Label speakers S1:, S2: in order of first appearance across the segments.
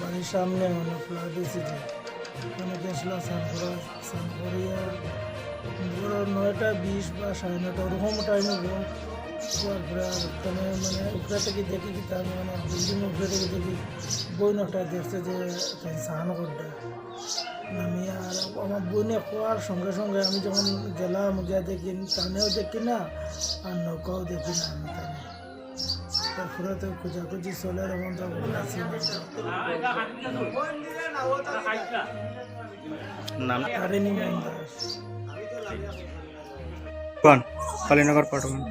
S1: বাড়ির সামনে মানে ফ্লাট এসেছে ওখানে গেছিল, স্নান করা ধরো নয়টা বিশ বা সাড়ে নয়টা ওরকম টাইমে ঘুম তারপরে ওখানে মানে, মানে উপরে থেকে দেখি তার মানে বিল্ডিং উপরে থেকে দেখি বই নটা দেখছে যে সান করটা আমি আর আমার বোনে খোয়ার সঙ্গে সঙ্গে আমি যখন গেলাম, গিয়া দেখি টানেও দেখি না আর নৌকাও দেখি না আমি তারপরে তো খোঁজাখুঁজি চলে এমন তো আছি
S2: নাম?
S1: তারিণী মন্দাস
S2: কোন? কালীনগর পাটগ্রাম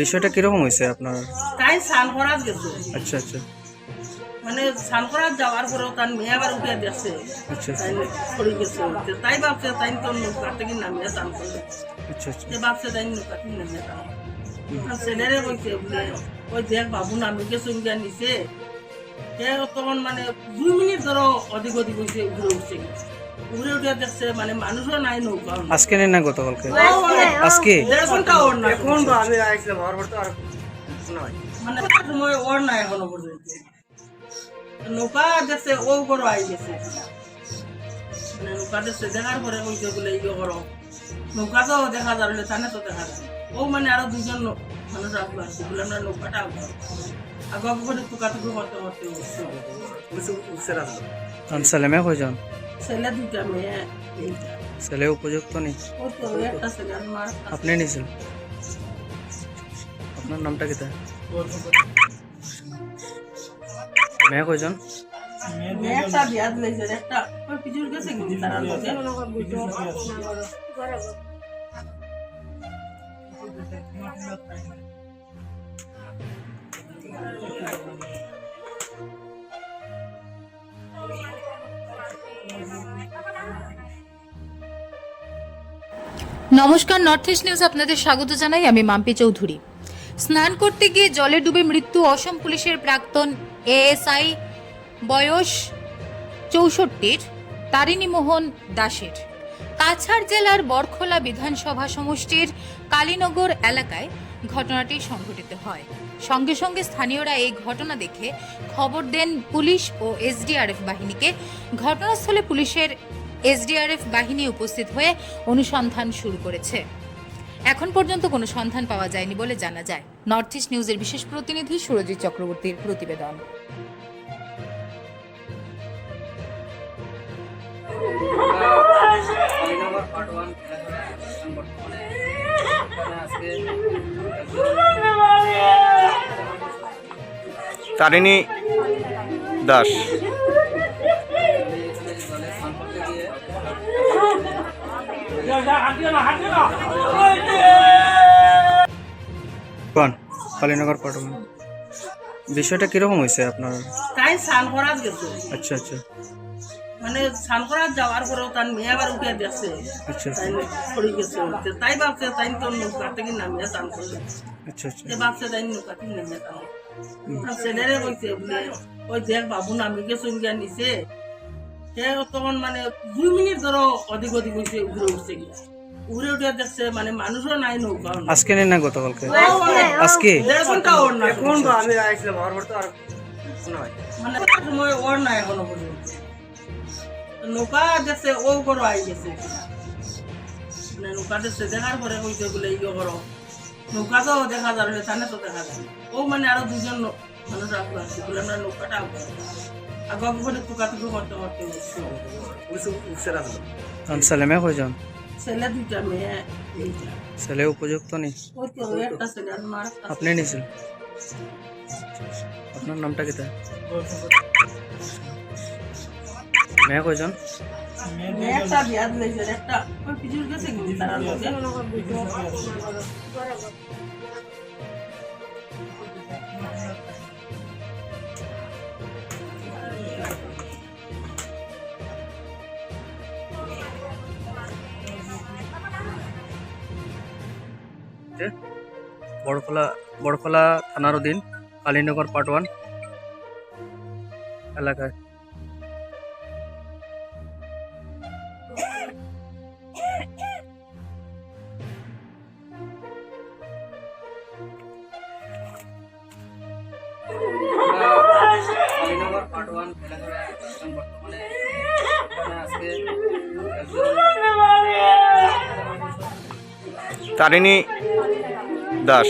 S2: বিষয়টা কীরকম হয়েছে আপনার?
S3: তাই স্নান করাত গেছে।
S2: আচ্ছা আচ্ছা।
S3: মানে স্নান করাত যাওয়ার পরেও তার মেয়ে আবার উঠে দেখছে
S2: আচ্ছা
S3: তাই পড়ে গেছে। তাই ভাবছে তাই তো নৌকা থেকে নামিয়ে স্নান করবে
S2: আচ্ছা আচ্ছা।
S3: ভাবছে তাই নৌকা থেকে নামিয়ে স্নান ছেলেরে কইছে বলে ওই দেখ বাবু নামি গেছে উঠে নিছে সে তখন মানে দুই মিনিট ধরো অধিক অধিক হয়েছে উঠে উঠছে। উড়ে উঠে দেখছে মানে মানুষও নাই নৌকা
S2: আজকে নেই না গতকালকে আজকে?
S3: এখন
S4: আমি তো আর
S3: মানে সময় ওর না এখনও পর্যন্ত নৌকা দেখছে ও বড় আই গেছে নৌকা দেখছে দেখার পরে কইছে বলে ইয়ে করো নৌকা তো দেখা যাবে তানে তো দেখা যায় ও মানে আরও দুজন মানুষ আসবে আসছে বলে আমরা নৌকাটা আগে আগে আগে করে টুকা টুকু করতে করতে উঠছে।
S4: উঠছে
S2: ছেলে মেয়ে কয়জন?
S3: ছেলে দুইটা মেয়ে
S2: ছেলে উপযুক্ত নেই।
S3: ও একটা ছেলে আর মার
S2: আপনি নিয়েছেন আপনার নামটা কি মেয়ে কয়জন?
S3: মেয়ে একটা বিয়া দিলেছে একটা পিছুর গেছে কিন্তু তারা
S5: নমস্কার নর্থ ইস্ট নিউজ আপনাদের স্বাগত জানাই। আমি মাম্পি চৌধুরী। স্নান করতে গিয়ে জলে ডুবে মৃত্যু অসম পুলিশের প্রাক্তন এএসআই বয়স চৌষট্টির, তারিণী মোহন দাসের। কাছাড় জেলার বরখোলা বিধানসভা সমষ্টির কালীনগর এলাকায় ঘটনাটি সংঘটিত হয়। সঙ্গে সঙ্গে স্থানীয়রা এই ঘটনা দেখে খবর দেন পুলিশ ও এসডিআরএফ বাহিনীকে। ঘটনাস্থলে পুলিশের এসডিআরএফ বাহিনী উপস্থিত হয়ে অনুসন্ধান শুরু করেছে। এখন পর্যন্ত কোনো সন্ধান পাওয়া যায়নি বলে জানা যায়। নর্থ ইস্ট নিউজের বিশেষ প্রতিনিধি সুরজিৎ চক্রবর্তীর প্রতিবেদন।
S4: পার্ট ওয়ান বর্তমানে। আজকে
S2: তারিণী দাস। কালীনগর পাটগ্রাম বিষয়টা কীরকম হয়েছে আপনার? আচ্ছা আচ্ছা।
S3: মানে স্নান করার যাওয়ার পরেও তার মেয়ে আবার উঠে দেখছে
S2: আচ্ছা
S3: তাই পড়ে গেছে। তাই ভাবছে তাই তো নৌকা থেকে নামিয়ে স্নান করবে।
S2: আচ্ছা আচ্ছা।
S3: সে ভাবছে তাই নৌকা থেকে নামিয়ে স্নান আর ছেলেরে কইছে বলে ওই দেখ বাবু নামি গেছে উঠে নিছে সে তখন মানে দুই মিনিট ধরো অধিক অধিক হয়েছে উড়ে উঠছে গিয়া। উড়ে উঠে দেখছে মানে মানুষও নাই নৌকা
S2: আজকে নেই না গতকালকে? আজকে?
S3: দেড় ঘণ্টা ওর না
S4: এখন আমি আইছিলাম আমার তো আর
S3: মানে সময় ওর না এখনও পর্যন্ত। নৌকা দেখছে ও বড় আই গেছে। মানে নৌকা দেখছে দেখার পরে কইছে বলে ইয়ে করো নৌকা তো দেখা যাবে তানে তো দেখা যায় ও মানে আরও দুজন মানুষ আসবে আসছে বলে আমরা নৌকাটা আগে করে টুকা টুকু করতে করতে
S2: ছেলে। কয়জন?
S3: ছেলে দুইটা মেয়ে
S2: ছেলে উপযুক্ত নেই আপনি নিয়েছেন আপনার নামটা কি মেয়ে কয়জন?
S3: একটা বিয়া দিলেছে একটা পিছুর গেছে কিন্তু তারা লোকে
S2: বড়খোলা বড়খোলা থানার অধীন কালীনগর পার্ট ওয়ান এলাকায়।
S4: আজকে
S6: তারিণী দাস।